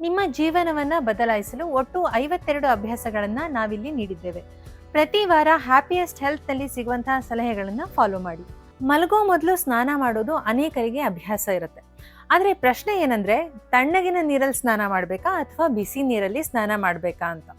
ನಿಮ್ಮ ಜೀವನವನ್ನ ಬದಲಾಯಿಸಲು ಒಟ್ಟು ಐವತ್ತೆರಡು ಅಭ್ಯಾಸಗಳನ್ನು ನಾವಿಲ್ಲಿ ನೀಡಿದ್ದೇವೆ. ಪ್ರತಿ ವಾರ ಹ್ಯಾಪಿಯೆಸ್ಟ್ ಹೆಲ್ತ್ನಲ್ಲಿ ಸಿಗುವಂತಹ ಸಲಹೆಗಳನ್ನು ಫಾಲೋ ಮಾಡಿ. ಮಲಗೋ ಮೊದಲು ಸ್ನಾನ ಮಾಡೋದು ಅನೇಕರಿಗೆ ಅಭ್ಯಾಸ ಇರುತ್ತೆ. ಆದರೆ ಪ್ರಶ್ನೆ ಏನಂದ್ರೆ, ತಣ್ಣಗಿನ ನೀರಲ್ಲಿ ಸ್ನಾನ ಮಾಡಬೇಕಾ ಅಥವಾ ಬಿಸಿ ನೀರಲ್ಲಿ ಸ್ನಾನ ಮಾಡಬೇಕಾ ಅಂತ?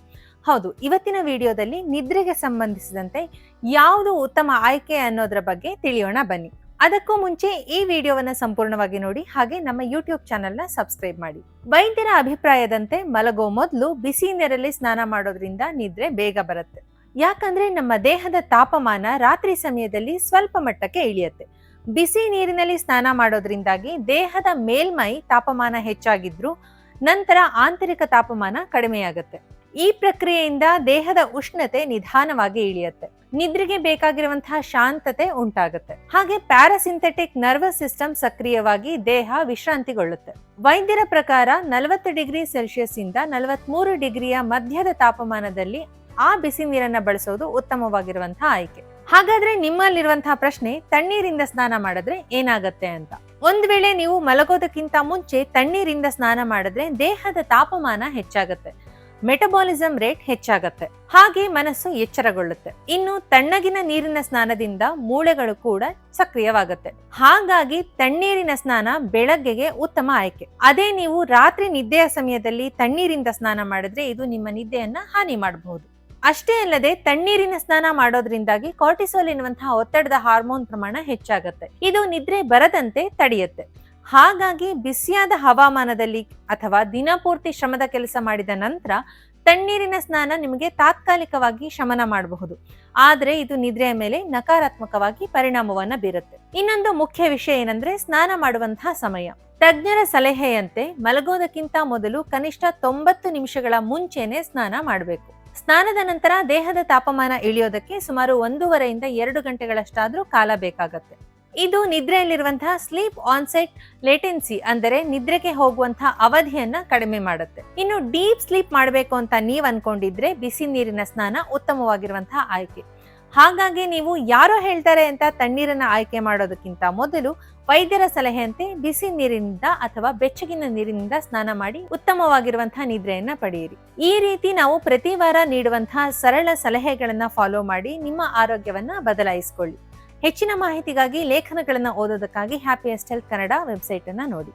ಹೌದು, ಇವತ್ತಿನ ವಿಡಿಯೋದಲ್ಲಿ ನಿದ್ರೆಗೆ ಸಂಬಂಧಿಸಿದಂತೆ ಯಾವುದು ಉತ್ತಮ ಆಯ್ಕೆ ಅನ್ನೋದ್ರ ಬಗ್ಗೆ ತಿಳಿಯೋಣ ಬನ್ನಿ. ಅದಕ್ಕೂ ಮುಂಚೆ ಈ ವಿಡಿಯೋವನ್ನು ಸಂಪೂರ್ಣವಾಗಿ ನೋಡಿ ಹಾಗೆ ನಮ್ಮ ಯೂಟ್ಯೂಬ್ ಚಾನೆಲ್ನ ಸಬ್ಸ್ಕ್ರೈಬ್ ಮಾಡಿ. ವೈದ್ಯರ ಅಭಿಪ್ರಾಯದಂತೆ ಮಲಗೋ ಮೊದಲು ಬಿಸಿ ನೀರಲ್ಲಿ ಸ್ನಾನ ಮಾಡೋದ್ರಿಂದ ನಿದ್ರೆ ಬೇಗ ಬರುತ್ತೆ. ಯಾಕಂದ್ರೆ ನಮ್ಮ ದೇಹದ ತಾಪಮಾನ ರಾತ್ರಿ ಸಮಯದಲ್ಲಿ ಸ್ವಲ್ಪ ಮಟ್ಟಕ್ಕೆ ಇಳಿಯುತ್ತೆ. ಬಿಸಿ ನೀರಿನಲ್ಲಿ ಸ್ನಾನ ಮಾಡೋದ್ರಿಂದಾಗಿ ದೇಹದ ಮೇಲ್ಮೈ ತಾಪಮಾನ ಹೆಚ್ಚಾಗಿದ್ರು ನಂತರ ಆಂತರಿಕ ತಾಪಮಾನ ಕಡಿಮೆಯಾಗುತ್ತೆ. ಈ ಪ್ರಕ್ರಿಯೆಯಿಂದ ದೇಹದ ಉಷ್ಣತೆ ನಿಧಾನವಾಗಿ ಇಳಿಯುತ್ತೆ. ನಿದ್ರೆಗೆ ಬೇಕಾಗಿರುವಂತಹ ಶಾಂತತೆ ಉಂಟಾಗುತ್ತೆ. ಹಾಗೆ ಪ್ಯಾರಾಸಿಂಥೆಟಿಕ್ ನರ್ವಸ್ ಸಿಸ್ಟಮ್ ಸಕ್ರಿಯವಾಗಿ ದೇಹ ವಿಶ್ರಾಂತಿಗೊಳ್ಳುತ್ತೆ. ವೈದ್ಯರ ಪ್ರಕಾರ ನಲವತ್ತು ಡಿಗ್ರಿ ಸೆಲ್ಸಿಯಸ್ ಇಂದ ನಲವತ್ಮೂರು ಡಿಗ್ರಿಯ ಮಧ್ಯದ ತಾಪಮಾನದಲ್ಲಿ ಆ ಬಿಸಿ ನೀರನ್ನ ಬಳಸೋದು ಉತ್ತಮವಾಗಿರುವಂತಹ ಆಯ್ಕೆ. ಹಾಗಾದ್ರೆ ನಿಮ್ಮಲ್ಲಿರುವಂತಹ ಪ್ರಶ್ನೆ, ತಣ್ಣೀರಿಂದ ಸ್ನಾನ ಮಾಡಿದ್ರೆ ಏನಾಗತ್ತೆ ಅಂತ. ಒಂದ್ ವೇಳೆ ನೀವು ಮಲಗೋದಕ್ಕಿಂತ ಮುಂಚೆ ತಣ್ಣೀರಿಂದ ಸ್ನಾನ ಮಾಡಿದ್ರೆ ದೇಹದ ತಾಪಮಾನ ಹೆಚ್ಚಾಗತ್ತೆ. Metabolism rate ಹೆಚ್ಚಾಗತ್ತೆ. ಹಾಗೆ ಮನಸ್ಸು ಎಚ್ಚರಗೊಳ್ಳುತ್ತೆ. ಇನ್ನು ತಣ್ಣಗಿನ ನೀರಿನ ಸ್ನಾನದಿಂದ ಮೂಳೆಗಳು ಕೂಡ ಸಕ್ರಿಯವಾಗುತ್ತೆ. ಹಾಗಾಗಿ ತಣ್ಣೀರಿನ ಸ್ನಾನ ಬೆಳಗ್ಗೆಗೆ ಉತ್ತಮ ಆಯ್ಕೆ. ಅದೇ ನೀವು ರಾತ್ರಿ ನಿದ್ದೆಯ ಸಮಯದಲ್ಲಿ ತಣ್ಣೀರಿಂದ ಸ್ನಾನ ಮಾಡಿದ್ರೆ ಇದು ನಿಮ್ಮ ನಿದ್ದೆಯನ್ನ ಹಾನಿ ಮಾಡಬಹುದು. ಅಷ್ಟೇ ಅಲ್ಲದೆ ತಣ್ಣೀರಿನ ಸ್ನಾನ ಮಾಡೋದ್ರಿಂದಾಗಿ ಕಾರ್ಟಿಸೋಲ್ ಎನ್ನುವಂತಹ ಒತ್ತಡದ ಹಾರ್ಮೋನ್ ಪ್ರಮಾಣ ಹೆಚ್ಚಾಗುತ್ತೆ. ಇದು ನಿದ್ರೆ ಬರದಂತೆ ತಡೆಯುತ್ತೆ. ಹಾಗಾಗಿ ಬಿಸಿಯಾದ ಹವಾಮಾನದಲ್ಲಿ ಅಥವಾ ದಿನಪೂರ್ತಿ ಶ್ರಮದ ಕೆಲಸ ಮಾಡಿದ ನಂತರ ತಣ್ಣೀರಿನ ಸ್ನಾನ ನಿಮಗೆ ತಾತ್ಕಾಲಿಕವಾಗಿ ಶಮನ ಮಾಡಬಹುದು. ಆದ್ರೆ ಇದು ನಿದ್ರೆಯ ಮೇಲೆ ನಕಾರಾತ್ಮಕವಾಗಿ ಪರಿಣಾಮವನ್ನ ಬೀರುತ್ತೆ. ಇನ್ನೊಂದು ಮುಖ್ಯ ವಿಷಯ ಏನಂದ್ರೆ ಸ್ನಾನ ಮಾಡುವಂತಹ ಸಮಯ. ತಜ್ಞರ ಸಲಹೆಯಂತೆ ಮಲಗೋದಕ್ಕಿಂತ ಮೊದಲು ಕನಿಷ್ಠ ತೊಂಬತ್ತು ನಿಮಿಷಗಳ ಮುಂಚೆನೆ ಸ್ನಾನ ಮಾಡಬೇಕು. ಸ್ನಾನದ ನಂತರ ದೇಹದ ತಾಪಮಾನ ಇಳಿಯೋದಕ್ಕೆ ಸುಮಾರು ಒಂದೂವರೆಯಿಂದ ಎರಡು ಗಂಟೆಗಳಷ್ಟಾದ್ರೂ ಕಾಲ ಬೇಕಾಗತ್ತೆ. ಇದು ನಿದ್ರೆಯಲ್ಲಿರುವಂತಹ ಸ್ಲೀಪ್ ಆನ್ಸೆಟ್ ಲೇಟೆನ್ಸಿ ಅಂದರೆ ನಿದ್ರೆಗೆ ಹೋಗುವಂತಹ ಅವಧಿಯನ್ನ ಕಡಿಮೆ ಮಾಡುತ್ತೆ. ಇನ್ನು ಡೀಪ್ ಸ್ಲೀಪ್ ಮಾಡಬೇಕು ಅಂತ ನೀವು ಅನ್ಕೊಂಡಿದ್ರೆ ಬಿಸಿ ನೀರಿನ ಸ್ನಾನ ಉತ್ತಮವಾಗಿರುವಂತಹ ಆಯ್ಕೆ. ಹಾಗಾಗಿ ನೀವು ಯಾರೋ ಹೇಳ್ತಾರೆ ಅಂತ ತಣ್ಣೀರನ್ನ ಆಯ್ಕೆ ಮಾಡೋದಕ್ಕಿಂತ ಮೊದಲು ವೈದ್ಯರ ಸಲಹೆಯಂತೆ ಬಿಸಿ ನೀರಿನಿಂದ ಅಥವಾ ಬೆಚ್ಚಗಿನ ನೀರಿನಿಂದ ಸ್ನಾನ ಮಾಡಿ ಉತ್ತಮವಾಗಿರುವಂತಹ ನಿದ್ರೆಯನ್ನ ಪಡೆಯಿರಿ. ಈ ರೀತಿ ನಾವು ಪ್ರತಿ ವಾರ ಸರಳ ಸಲಹೆಗಳನ್ನ ಫಾಲೋ ಮಾಡಿ ನಿಮ್ಮ ಆರೋಗ್ಯವನ್ನ ಬದಲಾಯಿಸಿಕೊಳ್ಳಿ. ಹೆಚ್ಚಿನ ಮಾಹಿತಿಗಾಗಿ ಲೇಖನಗಳನ್ನು ಓದೋದಕ್ಕಾಗಿ ಹ್ಯಾಪಿಯೆಸ್ಟ್ ಹೆಲ್ತ್ ಕನ್ನಡ ವೆಬ್ಸೈಟ್ ಅನ್ನ ನೋಡಿ.